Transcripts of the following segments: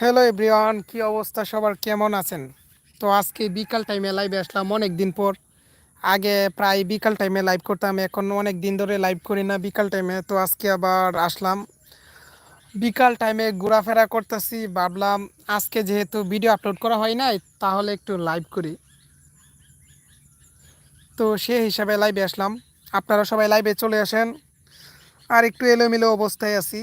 Hello everyone কি অবস্থা? সবার কেমন আছেন? তো আজকে বিকাল টাইমে লাইভে আসলাম অনেক দিন পর। আগে প্রায় বিকাল টাইমে লাইভ করতাম, এখন অনেক দিন ধরে লাইভ করি না বিকাল টাইমে তো আজকে আবার আসলাম। বিকাল টাইমে ঘোরাফেরা করতেছি, ভাবলাম আজকে যেহেতু ভিডিও আপলোড করা হয় নাই, তাহলে একটু লাইভ করি। তো সে হিসাবে লাইভে আসলাম। আপনারা সবাই লাইভে চলে আসেন। আর একটু এলোমেলো অবস্থায় আছি।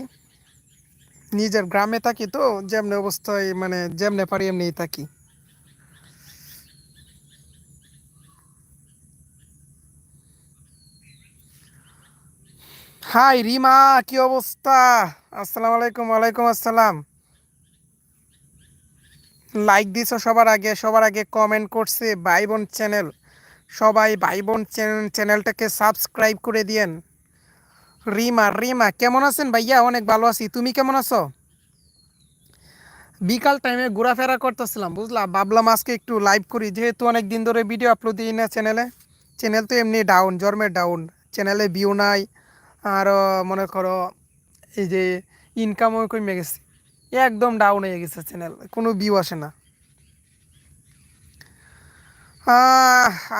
নিজের গ্রামে থাকি তো, যেমনি অবস্থায় মানে যেমনে পারি এমনি থাকি। হাই, রিমা, কি অবস্থা? আসসালামু আলাইকুম, ওয়ালাইকুম আসসালাম। লাইক দিছো সবার আগে সবার আগে কমেন্ট করছে ভাই বোন চ্যানেল। সবাই ভাই বোন চ্যানেলটাকে সাবস্ক্রাইব করে দিয়েন। রিমা রিমা, কেমন আছেন ভাইয়া? অনেক ভালো আছি। তুমি কেমন আছো? বিকাল টাইমে ঘোরাফেরা করতেছিলাম বুঝলাম ভাবলাম আজকে একটু লাইভ করি। যেহেতু অনেক দিন ধরে ভিডিও আপলোড দিই না চ্যানেলে চ্যানেল তো এমনি ডাউন জর্মের ডাউন চ্যানেলে ভিউ নাই, আর মনে করো, এই যে ইনকামও কমে গেছে। একদম ডাউন হয়ে গেছে চ্যানেল কোনো ভিউ আসে না।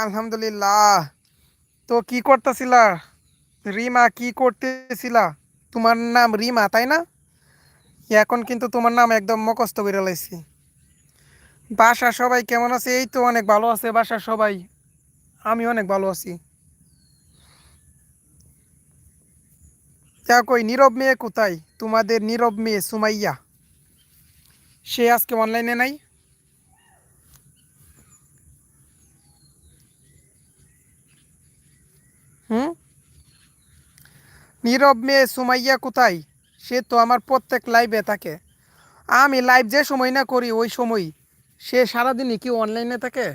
আলহামদুলিল্লাহ। তো কি করতেছিলা? রিমা কি করতেছিলা? তোমার নাম রিমা, তাই না? এখন কিন্তু তোমার নাম একদম মুখস্থ করে লাইছি। বাসা সবাই কেমন আছে? এই তো অনেক ভালো আছে, বাসা সবাই। আমি অনেক ভালো আছি। কই নীরব মেয়ে কোথায়? তোমাদের নীরব মেয়ে সুমাইয়া। সে আজকে অনলাইনে নাই। নীরব মেয়ে সুমাইয়া কোথায়? সে তো আমার প্রত্যেক লাইভে থাকে। আমি লাইভ যে সময় না করি, ওই সময়। সে সারাদিনই কি অনলাইনে থাকে?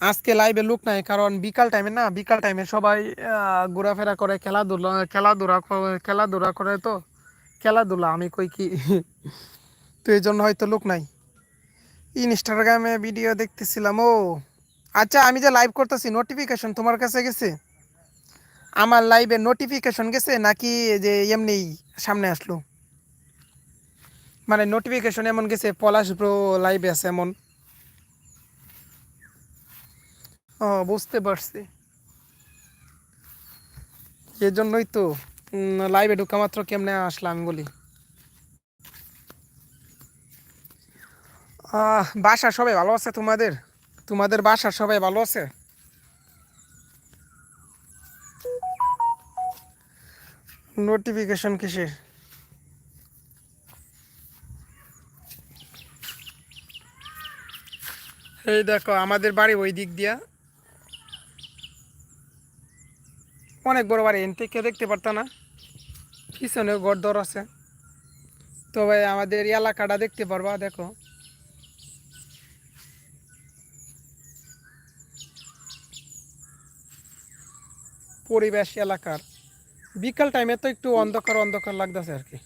আজকে লাইভে লুক নাই, কারণ বিকাল টাইমে না, বিকাল টাইমে সবাই ঘোরাফেরা করে, খেলাধুলা খেলাধুলা খেলাধুলা করে তো। খেলাধুলা, আমি কই কি? তো এই জন্য হয়তো লুক নাই। ইনস্টাগ্রামে ভিডিও দেখতেছিলাম, ও। আচ্ছা আমি যে লাইভ করতেছি নোটিফিকেশন তোমার কাছে গেছে? আমার লাইভে নোটিফিকেশন গেছে নাকি যে এমনি সামনে আসলো? মানে নোটিফিকেশন এমন গেছে, পলাশ ব্রো লাইভে আছে এমন। ও, বুঝতে পারছি। এই জন্যই তো লাইভে ঢুকা মাত্র কেমনে আসলাম আমি বলি বাসা সবাই ভালো আছে তোমাদের? তোমাদের বাসা সবাই ভালো আছে? নোটিফিকেশন কিসের? এই দেখো, আমাদের বাড়ি ওই দিক দিয়া। অনেক বড় বাড়ি এন থেকে দেখতে পারত না। পিছনে গড়দর আছে। তবে আমাদের এলাকাটা দেখতে পারবা, দেখো। পরিবেশ এলাকার। বিকাল টাইমে তো একটু অন্ধকার অন্ধকার লাগতেছে আর কি।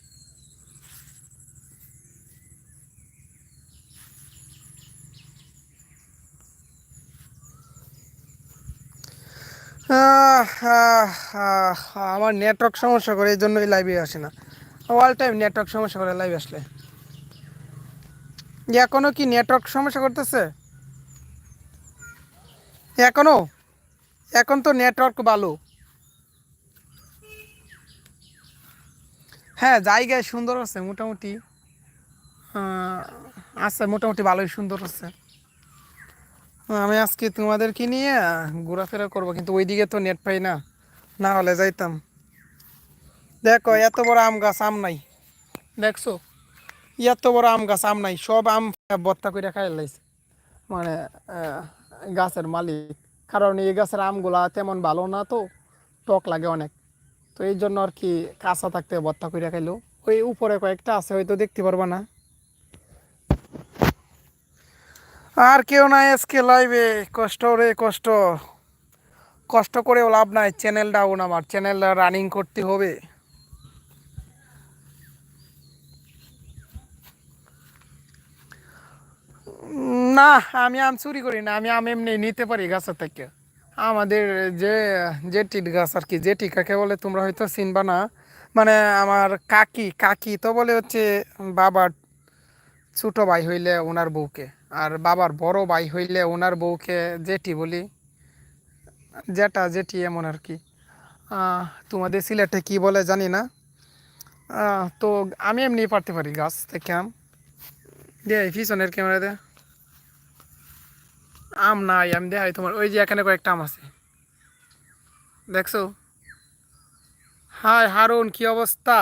আমার নেটওয়ার্ক সমস্যা করে এই জন্যই লাইভে আসে না। অল টাইম নেটওয়ার্ক সমস্যা করে লাইভ আসলে। এখনও কি নেটওয়ার্ক সমস্যা করতেছে? এখনও? এখন তো নেটওয়ার্ক ভালো। হ্যাঁ জায়গায় সুন্দর আছে মোটামুটি। আহ, আছে মোটামুটি ভালোই সুন্দর আছে। আমি আজকে তোমাদেরকে নিয়ে ঘোরাফেরা করব কিন্তু ওইদিকে তো নেট পাই না না হলে যাইতাম। দেখো এত বড় আম গাছ আম নাই। দেখছ? এত বড় আম গাছ আম নাই সব আম বত্তা করে খাই লাইছে। মানে গাছের মালিক। কারণ এই গাছের আমগুলা তেমন ভালো না তো টক লাগে অনেক। তো এই জন্য আর কি কাঁচা থাকতে বত্তা করে খাইলো। ওই উপরে কয়েকটা আছে, হয়তো দেখতে পারবা না। আর কেউ নাই আজকে লাইভে কষ্ট রে, কষ্ট। কষ্ট করেও লাভ নাই চ্যানেল ডাউন আমার। চ্যানেল রানিং করতে হবে। না, আমি আম চুরি করি না, আমি আম এমনি নিতে পারি গাছের থেকে। আমাদের যে যে টিট গাছ আর কি, যে টিকাকে বলে তোমরা হয়তো চিনবা না মানে আমার কাকি কাকি তো বলে হচ্ছে বাবার ছোটো ভাই হইলে ওনার বউকে, আর বাবার বড় ভাই হইলে ওনার বউকে জেঠি বলি, জেঠা, জেঠি এমন আর কি। তোমাদের সিলেটে কি বলে জানি না। তো আমি এমনি পারতে পারি গাছ থেকে আম। দিয়ে পিছনের ক্যামেরাতে আম নাই, আমি দেখাই তোমার। ওই যে এখানে কয়েকটা আম আছে। দেখছ? হাই, হারুন, কি অবস্থা?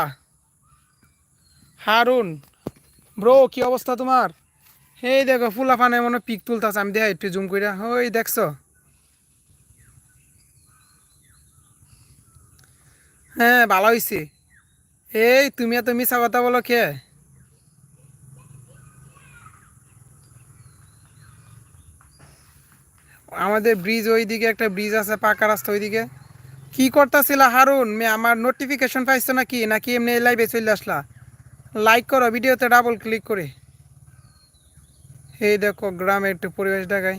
হারুন, ব্রো, কি অবস্থা তোমার? এই দেখো, ফুলা ফানে মনে পিক তুলতেছে, আমি দেখাই একটু জুম কইরা। ওই দেখছ? হ্যাঁ ভালো হয়েছে এই, তুমি এত মিশা কথা বলো কে? আমাদের ব্রিজ ওইদিকে একটা ব্রিজ আছে, পাকা রাস্তা ওইদিকে। কি করতেছিল হারুন? মে, আমার নোটিফিকেশন পাইছো নাকি? নাকি এমনি লাইভে চলে আসলা? লাইক করো ভিডিওতে ডাবল ক্লিক করে। এই দেখো গ্রামে একটু পরিবেশ দেখাই।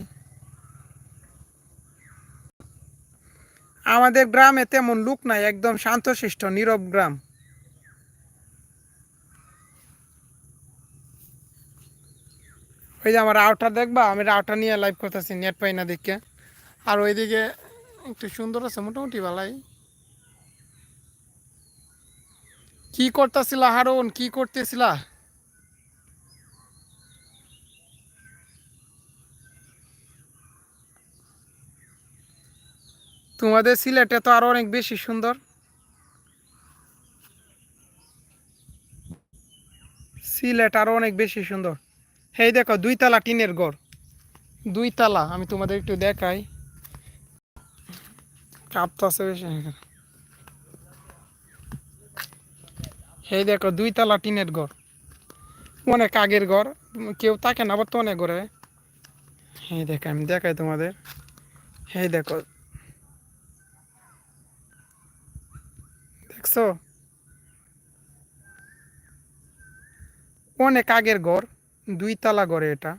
আমাদের গ্রামে তেমন লোক নাই, একদম শান্তশিষ্ট, নীরব গ্রাম। ওই যে আমার রাউটার দেখবা? আমি রাউটার নিয়ে লাইভ করতেছি নেট পাই না দেখে। আর ওইদিকে একটু সুন্দর আছে, মোটামুটি ভালাই। কি করতেছিলা হারুন? কি করতেছিলা? তোমাদের সিলেটে তো আরও অনেক বেশি সুন্দর। সিলেট আরও অনেক বেশি সুন্দর। এই দেখো, দুই তালা টিনের ঘর দুই তালা, আমি তোমাদের একটু দেখাই। কাঁপতাছে বেশি এই দেখো, দুই তালা টিনের ঘর অনেক আগের ঘর কেউ তাকে না বর্তমানে ঘরে এই দেখো, আমি দেখাই তোমাদের। এই দেখো। দেখছ? অনেক আগের ঘর দুই তালা ঘরে এটা।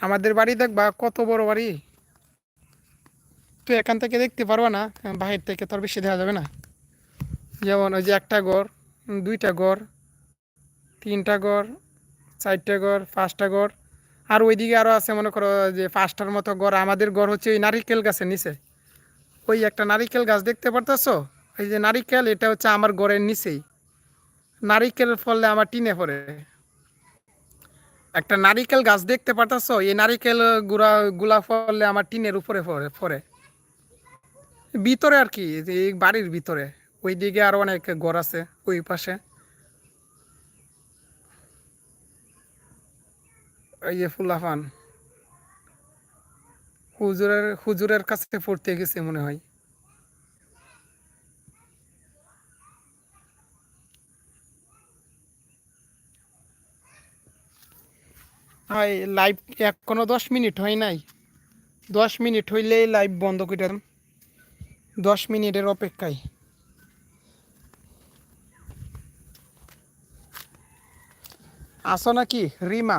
আমাদের বাড়ি দেখবা কত বড় বাড়ি। তো এখান থেকে দেখতে পারবা না, বাহির থেকে তোর বেশি দেখা যাবে না। যেমন ওই যে একটা ঘর দুইটা ঘর তিনটা ঘর চারটা ঘর পাঁচটা ঘর আর ওইদিকে আরও আছে মনে করো যে পাঁচটার মতো ঘর আমাদের ঘর হচ্ছে ওই নারিকেল গাছের নিচে। ওই একটা নারিকেল গাছ দেখতে পারতেছো? এই যে নারিকেল, এটা হচ্ছে আমার ঘরের নিচেই। নারিকেল ফললে আমার টিনে পড়ে। একটা নারিকেল গাছ দেখতে পারতেছো? এই নারিকেল গুড়া, গুলা ফললে আমার টিনের উপরে পড়ে পড়ে। ভিতরে আর কি, এই বাড়ির ভিতরে। ওই দিকে আরও অনেক ঘর আছে, ওই পাশে। এই যে ফুলাফান। হুজুরের হুজুরের কাছে পড়তে গেছে মনে হয়। হয় লাইভ এখনও দশ মিনিট হয় নাই। দশ মিনিট হইলেই লাইভ বন্ধ করে দিলাম। দশ মিনিটের অপেক্ষায়। আসো নাকি, রিমা?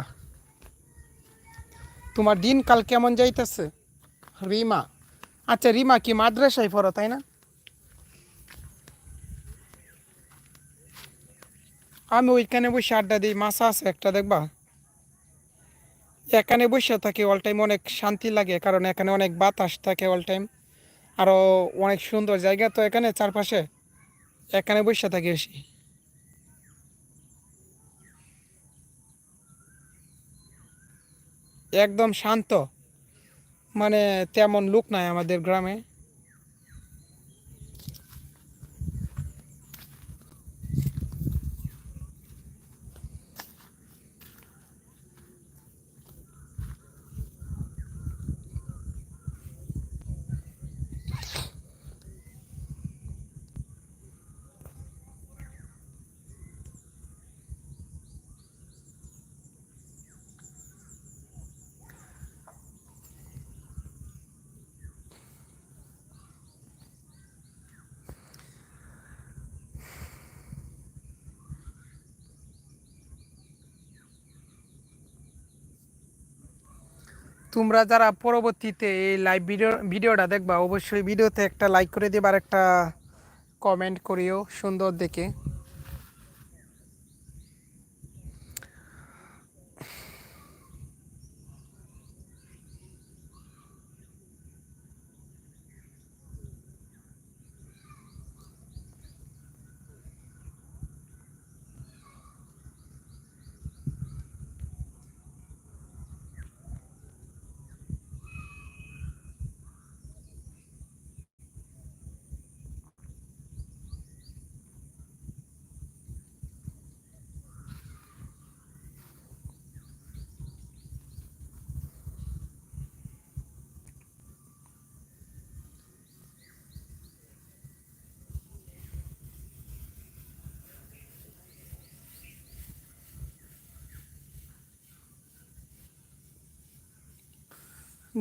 তোমার দিন কাল কেমন যাইতেছে? রিমা? আচ্ছা রিমা কি মাদ্রাসায় পড়ো, তাই না? আমি ওইখানে বসে আড্ডা দিই, মাছা আছে একটা, দেখবা? এখানে বসে থাকি অল টাইম অনেক শান্তি লাগে, কারণ এখানে অনেক বাতাস থাকে অল টাইম আরও অনেক সুন্দর জায়গা তো এখানে চারপাশে। এখানে বসে থাকি বেশি। একদম শান্ত। মানে তেমন লোক নাই আমাদের গ্রামে। তোমরা যারা পরবর্তীতে এই লাইভ ভিডিও ভিডিওটা দেখবা, অবশ্যই ভিডিওতে একটা লাইক করে দিবার একটা কমেন্ট করিও সুন্দর দেখে।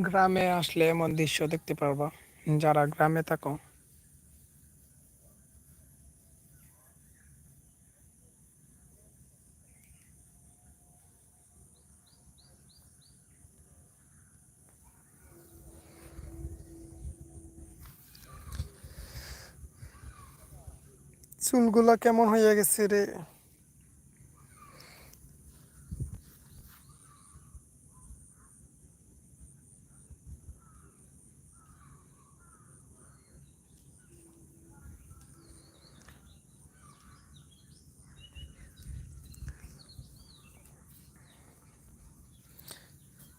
গ্রামে আসলে এমন দৃশ্য দেখতে পারবা। যারা গ্রামে থাকো। চুলগুলা কেমন হয়ে গেছে রে?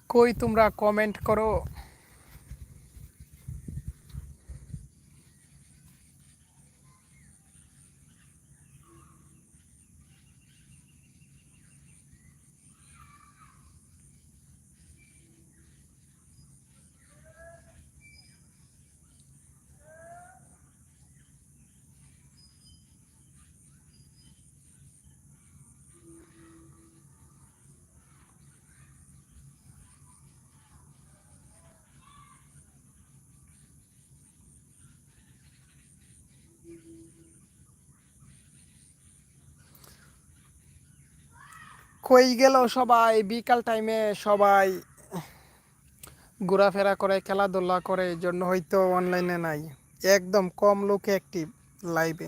কই তোমরা কমেন্ট করো। কই গেল সবাই? বিকাল টাইমে সবাই ঘোরাফেরা করে, খেলাধুলা করে, এই জন্য হয়তো অনলাইনে নাই। একদম কম লোক অ্যাক্টিভ লাইভে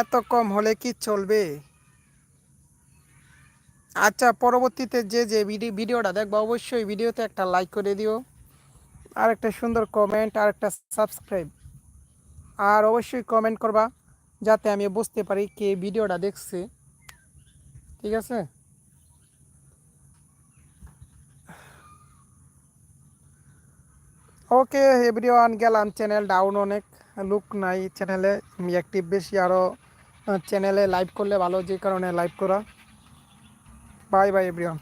এত কম হলে কি চলবে? আচ্ছা পরবর্তীতে যে যে ভিডিওটা দেখব, অবশ্যই ভিডিওতে একটা লাইক করে দিও। আর একটা সুন্দর কমেন্ট আর একটা সাবস্ক্রাইব আর অবশ্যই কমেন্ট করবা, যাতে আমি বুঝতে পারি কে ভিডিওটা দেখছে। ঠিক আছে ওকে এভরিওয়ান গেলাম চ্যানেল ডাউন অনেক লুক নাই চ্যানেলে আমি অ্যাক্টিভ বেশি আরও চ্যানেলে লাইভ করলে ভালো যে কারণে লাইভ করা বাই বাই এভরিওয়ান